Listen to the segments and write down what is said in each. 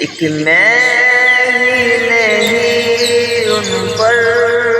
एक मैं ही नहीं उन पर।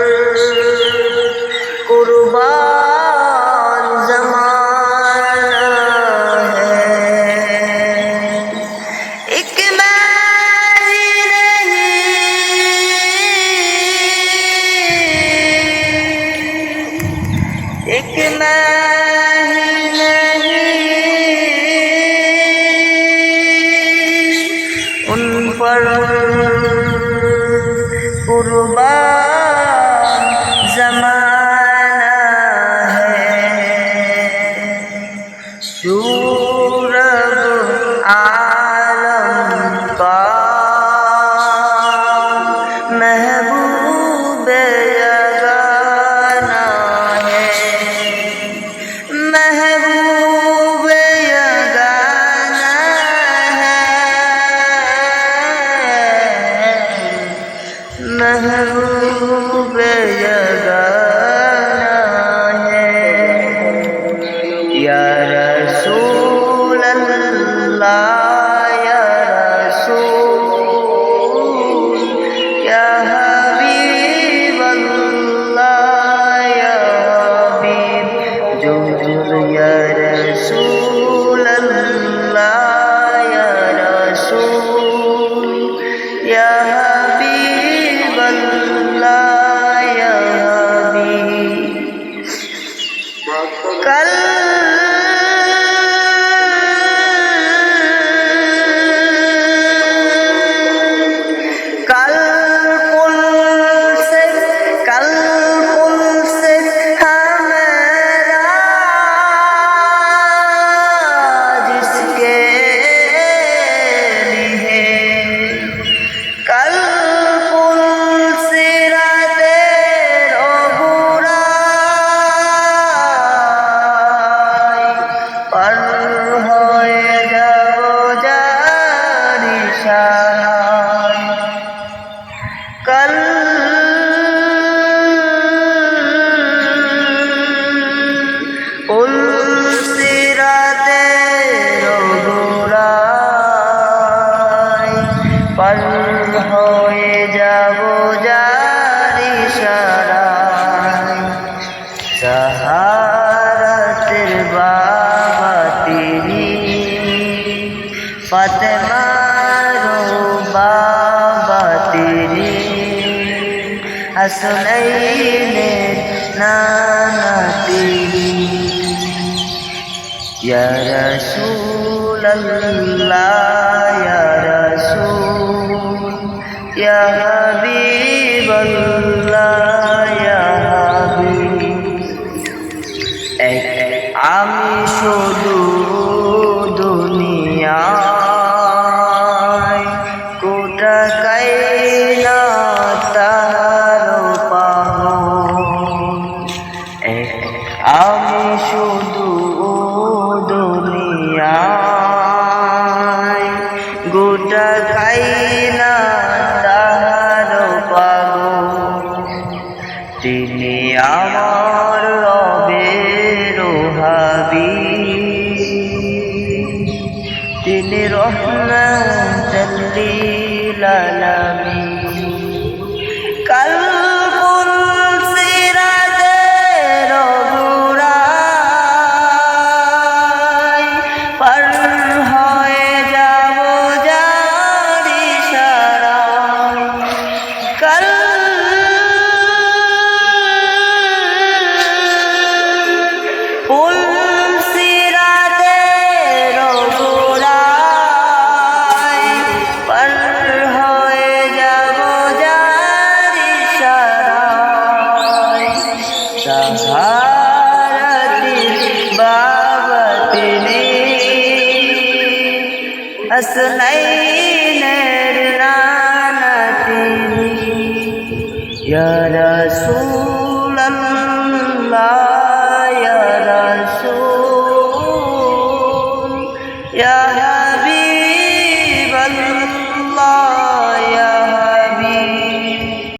महबूब यगाना है या रसूल अल्लाह كلا শানায় কল পার হয়ে যাব জারি সারায় সাহারাতের বাবা তিনি ফাতেমারো হাসনাইনের নানাতে ইয়া রাসূলুল্লাহ ইয়া রাসূল ইয়া হাবিবাল্লাহ ইয়া হাবিব আমি আমার রবের হাবি তিনি রহমতুল্লিল আলামিন। কালবুল সহারতি বাবতি আসনাইনের নানাতি ইয়া রাসূল